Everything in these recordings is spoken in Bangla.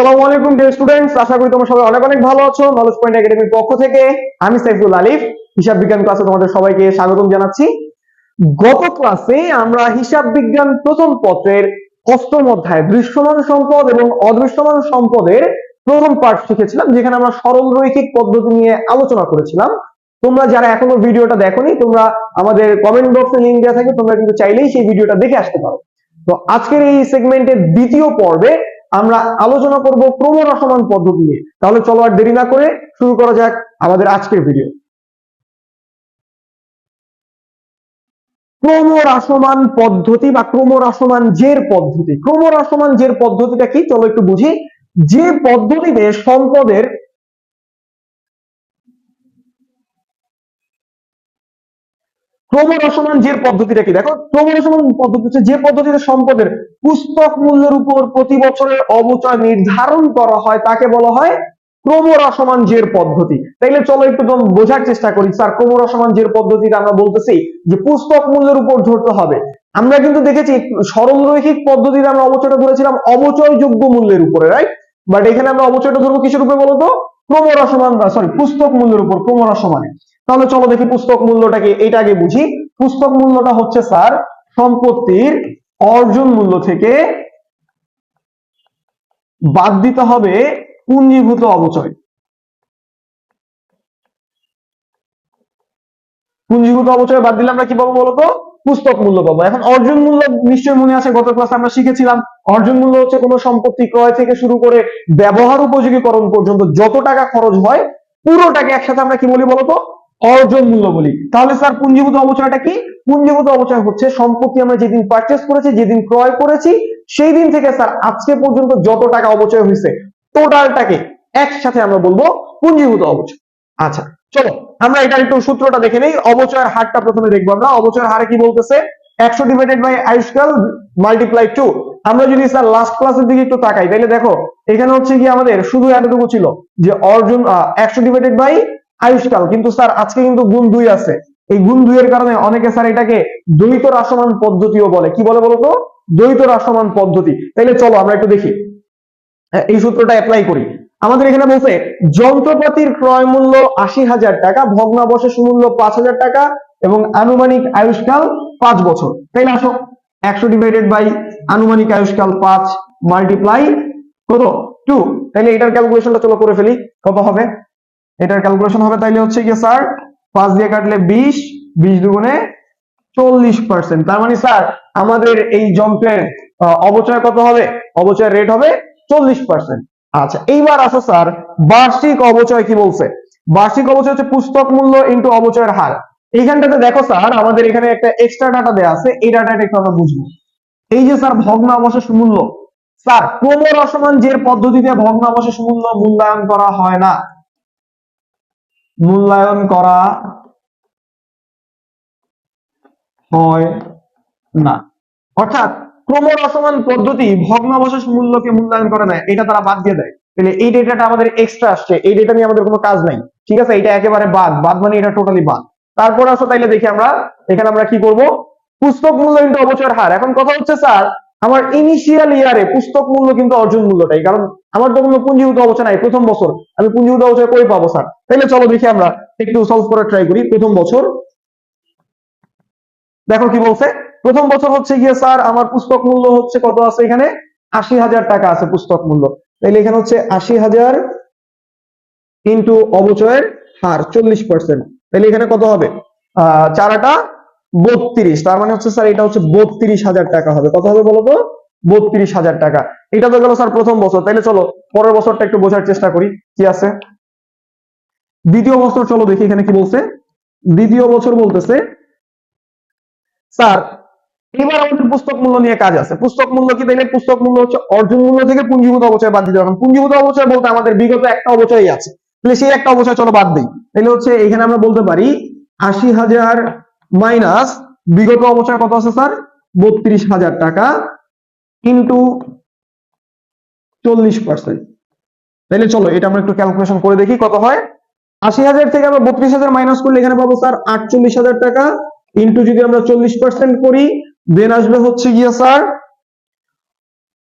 আসসালামু আলাইকুম ডিয়ার স্টুডেন্টস আশা করি তোমরা সবাই অনেক অনেক ভালো আছো। নলেজ পয়েন্ট একাডেমির পক্ষ থেকে আমি সাইফুল আলিফ, হিসাব বিজ্ঞান ক্লাসে তোমাদের সবাইকে স্বাগতম জানাচ্ছি। গত ক্লাসে আমরা হিসাব বিজ্ঞান প্রথম পত্রের অষ্টম অধ্যায়, দৃশ্যমান সম্পদ এবং অদৃশ্যমান সম্পদের প্রথম পার্ট শিখেছিলাম, যেখানে আমরা সরল রৈখিক পদ্ধতি নিয়ে আলোচনা করেছিলাম। তোমরা যারা এখনও ভিডিওটা দেখোনি, তোমরা আমাদের কমেন্ট বক্সে লিংক দেওয়া থাকে, তোমরা কিন্তু চাইলেই সেই ভিডিওটা দেখে আসতে পারো। তো আজকের এই সেগমেন্টের দ্বিতীয় পর্বে আমরা আলোচনা করব ক্রমরসমান পদ্ধতি নিয়ে। তাহলে চলো আর দেরি না করে শুরু করা যাক আমাদের আজকের ভিডিও ক্রমহ্রাসমান পদ্ধতি বা ক্রমহ্রাসমান জের পদ্ধতি। ক্রমহ্রাসমান জের পদ্ধতিটা কি? চলো একটু বুঝি। যে পদ্ধতিতে সম্পদের ক্রমরসমান যে পদ্ধতিটা কি? দেখো, ক্রমরসমান পদ্ধতি হচ্ছে যে পদ্ধতিতে সম্পদের পুস্তক মূল্যের উপর প্রতি বছরের অবচয় নির্ধারণ করা হয়, তাকে বলা হয় ক্রমরসমান জের পদ্ধতি। তাইলে চলো একটু বোঝার চেষ্টা করি, স্যার, ক্রমরসমান জের পদ্ধতিটা আমরা বলতেছি যে পুস্তক মূল্যের উপর ধরতে হবে। আমরা কিন্তু দেখেছি সরল রৈখিক পদ্ধতিতে আমরা অবচয়টা ধরেছিলাম অবচয়যোগ্য মূল্যের উপরে রাইট বাট এখানে আমরা অবচয়টা ধরবো কিসের উপরে বলতো? ক্রমরসমান সরি পুস্তক মূল্যের উপর ক্রমরসমানে তাহলে চলো দেখি পুস্তক মূল্যটাকে এটা আগে বুঝি। পুস্তক মূল্যটা হচ্ছে, স্যার, সম্পত্তির অর্জন মূল্য থেকে বাদ দিতে হবে পুঞ্জীভূত অবচয়। পুঞ্জীভূত অবচয় বাদ দিলে আমরা কি পাবো বলতো? পুস্তক মূল্য পাবো। এখন অর্জন মূল্য নিশ্চয় মনে আছে, গত ক্লাসে আমরা শিখেছিলাম। অর্জন মূল্য হচ্ছে কোনো সম্পত্তি ক্রয় থেকে শুরু করে ব্যবহার উপযোগীকরণ পর্যন্ত যত টাকা খরচ হয়, পুরোটাকে একসাথে আমরা কি বলি বলতো? অর্জন মূল্য বলি। তাহলে স্যার পুঞ্জীভূত অবচয়টা কি? পুঞ্জীভূত অবচয় হচ্ছে সম্পত্তি আমরা যেদিন পারচেস করেছি, যেদিন ক্রয় করেছি, সেই দিন থেকে স্যার আজকে পর্যন্ত যত টাকা অবচয় হয়েছে টোটালটাকে একসাথে আমরা বলব পুঞ্জীভূত অবচয়। আচ্ছা চলো, আমরা এটার একটু সূত্রটা দেখে নেই। অবচয়ের হারটা প্রথমে দেখব আমরা। অবচয়ের হারে কি বলতেছে? একশো ডিভাইডেড বাই আয়ুষ্কাল মাল্টিপ্লাই টু আমরা যদি স্যার লাস্ট ক্লাসের দিকে একটু তাকাই, তাহলে দেখো, এখানে হচ্ছে কি আমাদের শুধু এতটুকু ছিল যে অর্জন একশো ডিভাইডেড বাই আয়ুষ্কাল। কিন্তু স্যার আজকে কিন্তু গুণ দুই আছে। এই গুণ দুইয়ের কারণে অনেকে স্যার এটাকে দ্বৈত রাসমান পদ্ধতিও বলে। কি বলে বলতো? দ্বৈত রাসমান পদ্ধতি। তাইলে চলো আমরা একটু দেখি। হ্যাঁ, এই সূত্রটা অ্যাপ্লাই করি। আমাদের এখানে বলছে যন্ত্রপাতির ক্রয় মূল্য আশি হাজার টাকা ভগ্নাবশেষ মূল্য পাঁচ হাজার টাকা এবং আনুমানিক আয়ুষ্কাল পাঁচ বছর। তাইলে আসো একশো ডিভাইডেড বাই আনুমানিক আয়ুষ্কাল পাঁচ মাল্টিপ্লাই কত? টু তাইলে এটার ক্যালকুলেশনটা চলো করে ফেলি। কত হবে? এটার ক্যালকুলেশন হবে তাইলে হচ্ছে কি স্যার পাঁচ দিয়ে কাটলে বিশ বিশ দুগুণে চল্লিশ পার্সেন্ট তার মানে স্যার আমাদের এই যন্ত্রের অবচয় কত হবে? অবচয় রেট হবে চল্লিশ পার্সেন্ট আচ্ছা এইবার আসো স্যার বার্ষিক অবচয় কি বলছে? বার্ষিক অবচয় হচ্ছে পুস্তক মূল্য ইন্টু অবচয়ের হার। এইখানটাতে দেখো স্যার আমাদের এখানে একটা এক্সট্রা ডাটা দেওয়া আছে, এই ডাটাটা একটু আমরা বুঝব। এই যে স্যার ভগ্নাবশেষ মূল্য স্যার ক্রমরসমান যে পদ্ধতিতে ভগ্নাবশেষ মূল্য মূল্যায়ন করা হয় না। মূল্যায়ন করা হয় না। অর্থাৎ ক্রমরসমান পদ্ধতি ভগ্নাবশেষ মূল্যকে মূল্যায়ন করে না, এটা তারা বাদ দিয়ে দেয়। তাহলে এই ডেটাটা আমাদের এক্সট্রা আসছে, এই ডেটা নিয়ে আমাদের কোনো কাজ নাই। ঠিক আছে? এটা একেবারে বাদ বাদ মানে এটা টোটালি বাদ। তারপর আসো তাইলে দেখি আমরা, এখানে আমরা কি করব? পুস্তক মূল্য কিন্তু অবচয়ের হার। এখন কথা হচ্ছে, স্যার আমার ইনিশিয়াল ইয়ারে পুস্তক মূল্য কিন্তু অর্জন মূল্যটাই কারণ আমার তো কোনো পুঞ্জীভূত অবচয় নাই, প্রথম বছর। আমি পুঞ্জীভূত অবচয় কই পাবো, স্যার? তাহলে চলো দেখি আমরা একটু সলভ করার ট্রাই করি, প্রথম বছর। দেখো কি বলছে, প্রথম বছর হচ্ছে গিয়ে, স্যার, আমার পুস্তক মূল্য হচ্ছে কত আছে এখানে? আশি হাজার টাকা আছে পুস্তক মূল্য। তাহলে এখানে হচ্ছে আশি হাজার ইন্টু অবচয়ের হার, চল্লিশ পার্সেন্ট তাহলে এখানে কত হবে? আহ চারাটা বত্রিশ, তার মানে হচ্ছে স্যার এটা হচ্ছে বত্রিশ হাজার টাকা হবে। কত হবে বলো তো বত্রিশ হাজার টাকা। এটা তো গেল স্যার প্রথম বছর। তাহলে চলো, পরের বছরটা একটু বোঝার চেষ্টা করি, কি আছে? দ্বিতীয় বছর চলো দেখি এখানে কি বলছে। দ্বিতীয় বছর বলতেছে স্যার এবার আমাদের পুস্তক মূল্য নিয়ে কাজ আছে। পুস্তক মূল্য কি তাইলে? পুস্তক মূল্য হচ্ছে অর্জন মূল্য থেকে পুঞ্জীভূত অবচয় বাদ দিতে কারণ পুঞ্জীভূত অবচয় বলতে আমাদের বিগত একটা অবচয়ই আছে। তাহলে সেই একটা অবচয় চলো বাদ দিই। তাহলে হচ্ছে এখানে আমরা বলতে পারি, আশি হাজার মাইনাস বিগত অবচয় কত আছে স্যার? বত্রিশ হাজার টাকা ইন্টু চল্লিশ পার্সেন্ট তাহলে চলো, এটা আমরা একটু ক্যালকুলেশন করে দেখি কত হয়। আশি হাজার থেকে আমরা বত্রিশ হাজার মাইনাস করলে এখানে পাবো স্যার আটচল্লিশ হাজার টাকা ইন্টু যদি আমরা চল্লিশ পার্সেন্ট করি দেন আসবে হচ্ছে গিয়ে স্যার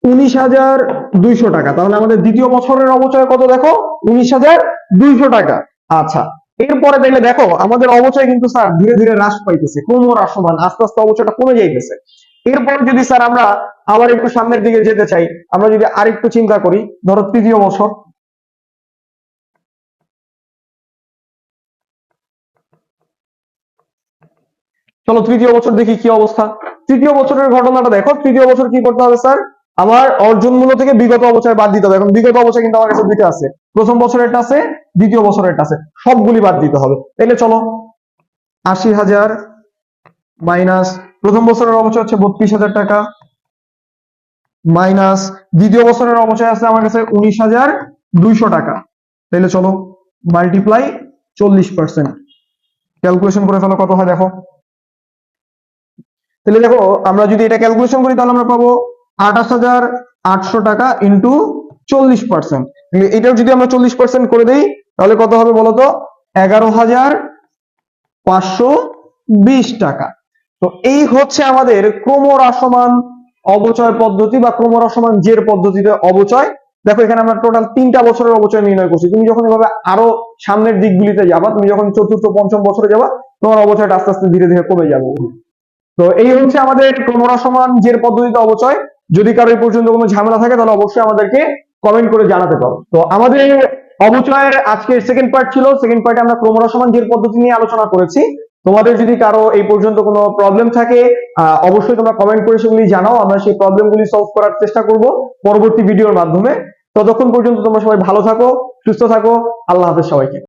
উনিশ হাজার দুইশো টাকা। তাহলে আমাদের দ্বিতীয় বছরের অবচয় কত দেখো? উনিশ হাজার দুইশো টাকা। আচ্ছা এরপরে দেখলে দেখো, আমাদের অবচয় কিন্তু স্যার ধীরে ধীরে হ্রাস পাইতেছে ক্রমহ্রাসমান আস্তে আস্তে অবচয়টা কমে যাইতেছে। এরপর যদি স্যার আমরা আবার একটু সামনের দিকে যেতে চাই, আমরা যদি আরেকটু চিন্তা করি, ধরো তৃতীয় বছর। চলো তৃতীয় বছর দেখি কি অবস্থা। তৃতীয় বছরের ঘটনাটা দেখো, তৃতীয় বছর কি করতে হবে স্যার আমার অর্জন মূল্য থেকে বিগত অবচয় বাদ দিতে হবে। এখন বিগত অবচয় কিন্তু আমার কাছে দুইটা আছে। প্রথম বছরেরটা আছে, দ্বিতীয় বছরেরটা আছে। সবগুলি বাদ দিতে হবে। তাহলে চলো, আশি হাজার মাইনাস প্রথম বছরের অবচয় হচ্ছে বত্রিশ হাজার টাকা, মাইনাস দ্বিতীয় বছরের অবচয় আছে আমার কাছে উনিশ হাজার দুইশো টাকা। তাহলে চলো মাল্টিপ্লাই চল্লিশ পার্সেন্ট ক্যালকুলেশন করে ফেলো কত হয় দেখো। তাহলে দেখো, আমরা যদি এটা ক্যালকুলেশন করি তাহলে আমরা পাবো আঠাশ হাজার আটশো টাকা চল্লিশ পার্সেন্ট করে দিই, তাহলে কত হবে বলতো? এগারো হাজার পাঁচশো বিশ টাকা। তো এই হচ্ছে আমাদের ক্রমহ্রাসমান অবচয় পদ্ধতি বা ক্রমহ্রাসমান জের পদ্ধতিতে অবচয়। দেখো, এখানে আমরা টোটাল তিনটা বছরের অবচয় নির্ণয় করছি। তুমি যখন এভাবে আরও সামনের দিকগুলিতে যাবা, তুমি যখন চতুর্থ, পঞ্চম বছরে যাবা, তোমার অবচয়টা আস্তে আস্তে ধীরে ধীরে কমে যাবে। তো এই হচ্ছে আমাদের ক্রমহ্রাসমান জের পদ্ধতিতে অবচয়। যদি কারও এই পর্যন্ত কোনো ঝামেলা থাকে, তাহলে অবশ্যই আমাদেরকে কমেন্ট করে জানাতে পারো। তো আমাদের অবচয়ের আজকে সেকেন্ড পার্ট ছিল। সেকেন্ড পার্টে আমরা ক্রমহ্রাসমান জের পদ্ধতি নিয়ে আলোচনা করেছি। তোমাদের যদি কারও এই পর্যন্ত কোনো প্রবলেম থাকে অবশ্যই তোমরা কমেন্ট করে সেগুলি জানাও। আমরা সেই প্রবলেমগুলি সলভ করার চেষ্টা করব পরবর্তী ভিডিওর মাধ্যমে। ততক্ষণ পর্যন্ত তোমরা সবাই ভালো থাকো, সুস্থ থাকো। আল্লাহ হাফেজ সবাইকে।